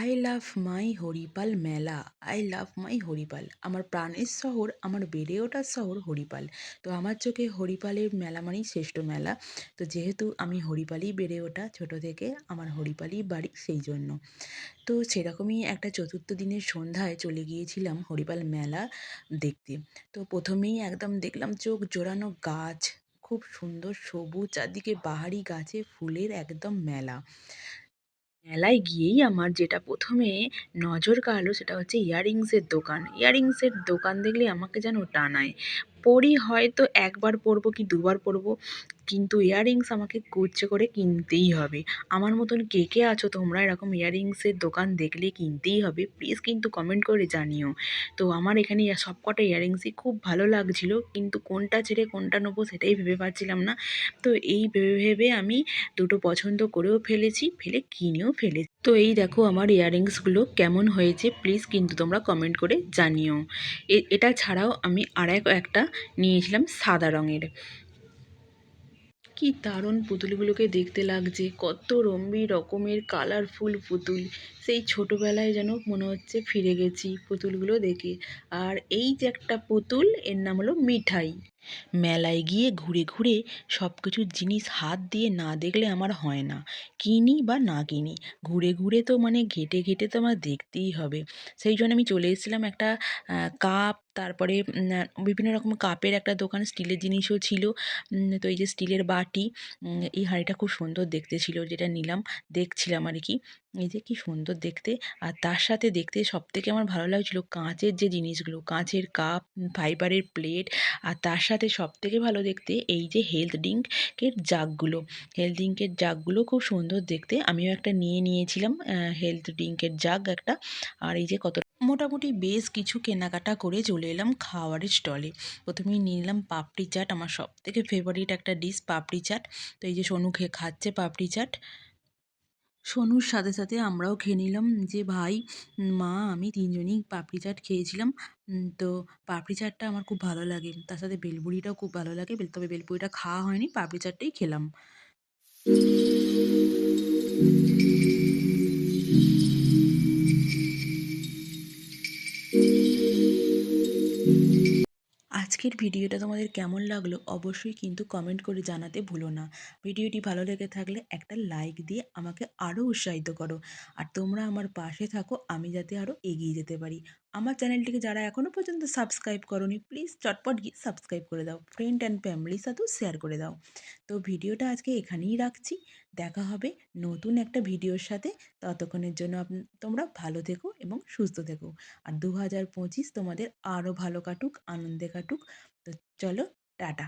I love মাই হরিপাল মেলা I love মাই হরিপাল আমার প্রাণের শহর, আমার বেড়ে ওঠার শহর হরিপাল তো আমার চোখে হরিপালের মেলা মানেই শ্রেষ্ঠ মেলা। তো যেহেতু আমি হরিপালই বেড়ে ওঠা ছোটো থেকে আমার হরিপালই বাড়ি সেই জন্য। তো সেরকমই একটা চতুর্থ দিনের সন্ধ্যায় চলে গিয়েছিলাম হরিপাল মেলা দেখতে। তো প্রথমেই একদম দেখলাম চোখ জোড়ানো গাছ, খুব সুন্দর সবুজ চারদিকে বাহারি গাছে ফুলের একদম মেলা। মেলায় গিয়েই আমার যেটা প্রথমে নজর কাড়লো সেটা হচ্ছে ইয়াররিংসের দোকান। ইয়াররিংসের দোকান দেখলে আমাকে যেন টানায়। পরি হয়তো একবার পরবো কি দুবার পরবো, কিন্তু ইয়াররিংস আমাকে কুচ্ছে করে কিনতেই হবে। আমার মতন কে কে আছো তোমরা এরকম ইয়াররিংসের দোকান দেখলে কিনতেই হবে প্লিজ কিন্তু কমেন্ট করে জানিও। তো আমার এখানে সব কটা ইয়াররিংসই খুব ভালো লাগছিল, কিন্তু কোনটা ছেড়ে কোনটা নেব সেটাই ভেবে পাচ্ছিলাম না। তো এই ভেবে ভেবে আমি দুটো পছন্দ করেও ফেলেছি, ফেলে কিনেও ফেলেছি তো এই দেখো আমার ইয়াররিংসগুলো কেমন হয়েছে প্লিজ কিন্তু তোমরা কমেন্ট করে জানিও। এটা ছাড়াও আমি আর এক একটা নিয়েছিলাম সাদা রঙের। কি দারুণ পুতুলগুলোকে দেখতে লাগছে, কত রম্বি রকমের কালারফুল পুতুল। সেই ছোটোবেলায় যেন মনে হচ্ছে ফিরে গেছি পুতুলগুলো দেখে। আর এই যে একটা পুতুল, এর নাম হলো মিঠাই। মেলায় গিয়ে ঘুরে ঘুরে সব কিছুর জিনিস হাত দিয়ে না দেখলে আমার হয় না। কিনি বা না কিনি, ঘুরে ঘুরে তো মানে ঘেটে ঘেটে তো আমার দেখতেই হবে। সেই জন্য আমি চলে এসেছিলাম একটা কাপ, তারপরে বিভিন্ন রকম কাপের একটা দোকান, স্টিলের জিনিসও ছিল। তো এই যে স্টিলের বাটি এই হাঁড়িটা খুব সুন্দর দেখতে ছিল, যেটা নিলাম, দেখছিলাম আর কি। এই যে কি সুন্দর দেখতে। আর তার সাথে দেখতে সবথেকে আমার ভালো লাগছিল কাঁচের যে জিনিসগুলো, কাঁচের কাপ ফাইবারের প্লেট। আর তার সাথে সবথেকে ভালো দেখতে এই যে হেলথ ড্রিঙ্কের জাগগুলো। হেলথ ড্রিঙ্কের জাগগুলো খুব সুন্দর দেখতে। আমিও একটা নিয়ে নিয়েছিলাম হেলথ ড্রিঙ্কের জাগ একটা। আর এই যে কত মোটামুটি বেশ কিছু কেনাকাটা করে চলে এলাম খাওয়ারের স্টলে। প্রথমেই নিয়ে নিলাম পাপড়ি চাট, আমার সব থেকে ফেভারিট একটা ডিশ পাপড়ি চাট। তো এই যে সোনু খাচ্ছে পাপড়ি চাট। সোনুর সাথে সাথে আমরাও খেয়ে নিলাম যে, ভাই মা, আমি তিনজনই পাপড়ি চাট খেয়েছিলাম। তো পাপড়ি চাটটা আমার খুব ভালো লাগে। তার সাথে বেলপুরিটাও খুব ভালো লাগে। তবে বেলপুরিটা খাওয়া হয়নি, পাপড়ি চাটটাই খেলাম। আজকের ভিডিওটা তোমাদের কেমন লাগল অবশ্যই কিন্তু কমেন্ট করে জানাতে ভুলো না। ভিডিওটি ভালো লেগে থাকলে একটা লাইক দিয়ে আমাকে আরও উৎসাহিত করো। আর তোমরা আমার পাশে থাকো, আমি যাতে আরও এগিয়ে যেতে পারি। আমার চ্যানেলটিকে যারা এখনও পর্যন্ত সাবস্ক্রাইব করনি প্লিজ চটপট গিয়ে সাবস্ক্রাইব করে দাও। ফ্রেন্ড অ্যান্ড ফ্যামিলির সাথেও শেয়ার করে দাও। তো ভিডিওটা আজকে এখানেই রাখছি। দেখা হবে নতুন একটা ভিডিওর সাথে। ততক্ষণের জন্য তোমরা ভালো থেকো এবং সুস্থ থেকো। আর দু হাজার পঁচিশ তোমাদের আরও ভালো কাটুক, আনন্দে কাটুক। তো চলো, টাটা।